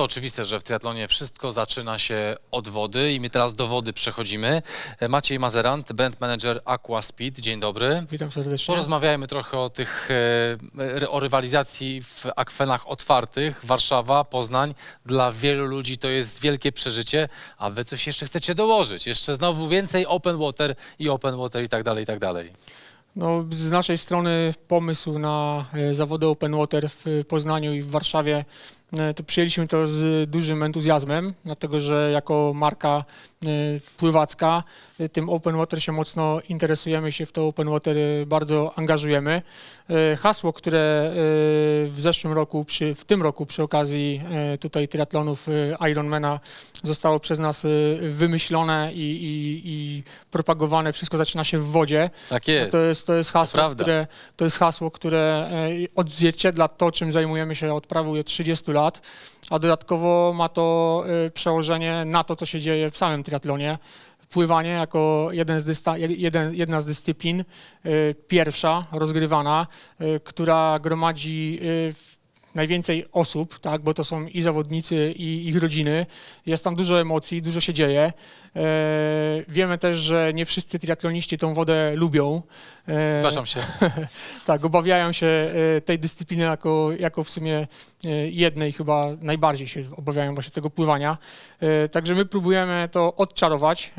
To oczywiste, że w triatlonie wszystko zaczyna się od wody i my teraz do wody przechodzimy. E, Maciej Mazerant, brand manager Aqua Speed. Dzień dobry. Witam serdecznie. Porozmawiajmy trochę o tych, e, o rywalizacji w akwenach otwartych. Warszawa, Poznań. Dla wielu ludzi to jest wielkie przeżycie, a wy coś jeszcze chcecie dołożyć. Jeszcze znowu więcej open water i open water i tak dalej, i tak dalej. No, z naszej strony pomysł na e, zawody Open Water w Poznaniu i w Warszawie to przyjęliśmy to z dużym entuzjazmem, dlatego że jako marka e, pływacka e, tym Open Water się mocno interesujemy, się w to Open Water e, bardzo angażujemy. E, Hasło, które e, w zeszłym roku, przy, w tym roku przy okazji e, tutaj triatlonów e, Ironmana zostało przez nas e, wymyślone i, i, i propagowane. Wszystko zaczyna się w wodzie. Tak No jest. To jest, to jest hasło, prawda. które, to jest hasło, które e, odzwierciedla to, czym zajmujemy się od prawie 30 lat, a dodatkowo ma to e, przełożenie na to, co się dzieje w samym triatlonie. Pływanie jako jeden z dysta, jeden, jedna z dyscyplin, e, pierwsza rozgrywana, e, która gromadzi najwięcej osób, tak, bo to są i zawodnicy, i ich rodziny. Jest tam dużo emocji, dużo się dzieje. E, wiemy też, że nie wszyscy triatloniści tą wodę lubią. Zgłaszam się. tak, obawiają się e, tej dyscypliny jako, jako w sumie e, jednej chyba najbardziej się obawiają właśnie tego pływania. E, Także my próbujemy to odczarować.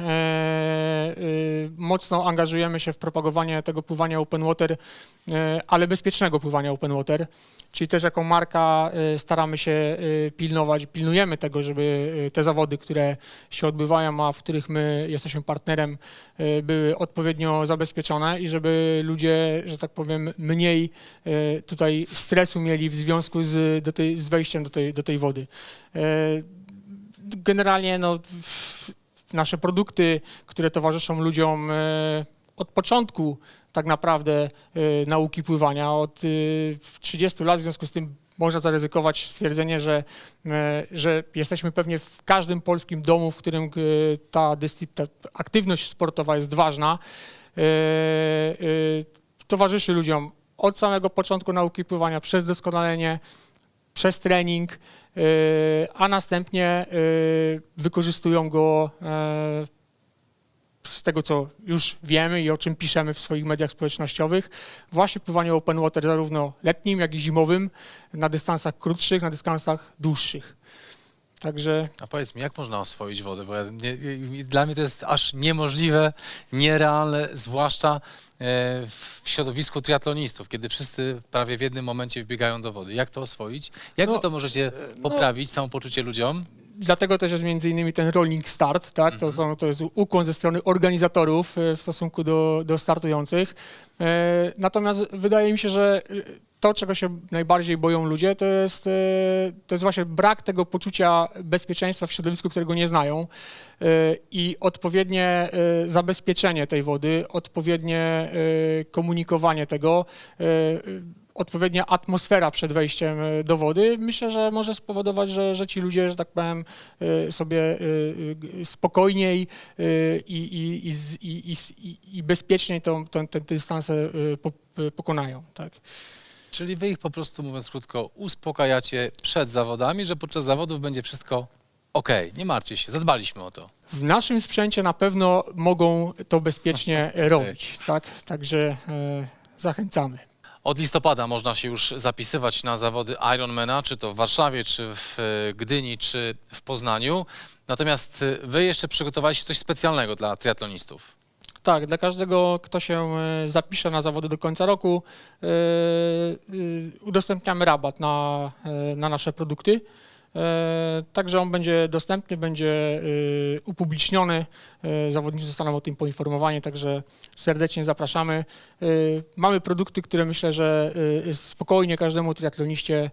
Mocno angażujemy się w propagowanie tego pływania open water, ale bezpiecznego pływania open water. Czyli też jako marka staramy się pilnować, pilnujemy tego, żeby te zawody, które się odbywają, a w których my jesteśmy partnerem, były odpowiednio zabezpieczone i żeby ludzie, że tak powiem, mniej e, tutaj stresu mieli w związku z, do tej, z wejściem do tej, do tej wody. E, Generalnie no, nasze produkty, które towarzyszą ludziom e, od początku tak naprawdę nauki pływania, od e, 30 lat, w związku z tym można zaryzykować stwierdzenie, że, że jesteśmy pewnie w każdym polskim domu, w którym ta, ta aktywność sportowa jest ważna. E, e, Towarzyszy ludziom od samego początku nauki pływania, przez doskonalenie, przez trening, e, a następnie wykorzystują go z tego, co już wiemy i o czym piszemy w swoich mediach społecznościowych, właśnie pływanie open water zarówno letnim, jak i zimowym, na dystansach krótszych, na dystansach dłuższych. Także A powiedz mi, jak można oswoić wodę? Bo ja nie, dla mnie to jest aż niemożliwe, nierealne, zwłaszcza e, w środowisku triatlonistów, kiedy wszyscy prawie w jednym momencie wbiegają do wody. Jak to oswoić? Jak No, wy to możecie poprawić, samopoczucie ludziom? Dlatego też jest między innymi ten rolling start, tak? To, są, to jest ukłon ze strony organizatorów e, w stosunku do, do startujących. E, Natomiast wydaje mi się, że e, to, czego się najbardziej boją ludzie, to jest, e, to jest właśnie brak tego poczucia bezpieczeństwa w środowisku, którego nie znają e, i odpowiednie e, zabezpieczenie tej wody, odpowiednie komunikowanie tego, odpowiednia atmosfera przed wejściem do wody, myślę, że może spowodować, że, że ci ludzie, że tak powiem, sobie spokojniej i, i, i, i, bezpieczniej tą, tą, tę dystansę po, pokonają. Tak. Czyli wy ich po prostu, mówiąc krótko, uspokajacie przed zawodami, że podczas zawodów będzie wszystko okej, nie martwcie się, zadbaliśmy o to. W naszym sprzęcie na pewno mogą to bezpiecznie robić. Tak? Także e, zachęcamy. Od listopada można się już zapisywać na zawody Ironmana, czy to w Warszawie, czy w e, Gdyni, czy w Poznaniu. Natomiast e, wy jeszcze przygotowaliście coś specjalnego dla triatlonistów. Tak, dla każdego, kto się e, zapisze na zawody do końca roku, e, e, udostępniamy rabat na, na nasze produkty. E, Także on będzie dostępny, będzie e, upubliczniony. e, Zawodnicy zostaną o tym poinformowani, także serdecznie zapraszamy. E, Mamy produkty, które myślę, że e, spokojnie każdemu triatloniście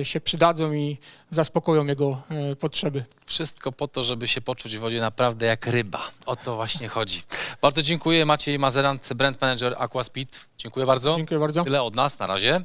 e, się przydadzą i zaspokoją jego potrzeby. Wszystko po to, żeby się poczuć w wodzie naprawdę jak ryba. O to właśnie chodzi. Bardzo dziękuję. Maciej Mazerant, brand manager Aquaspeed. Dziękuję bardzo. Dziękuję bardzo. Tyle od nas. Na razie.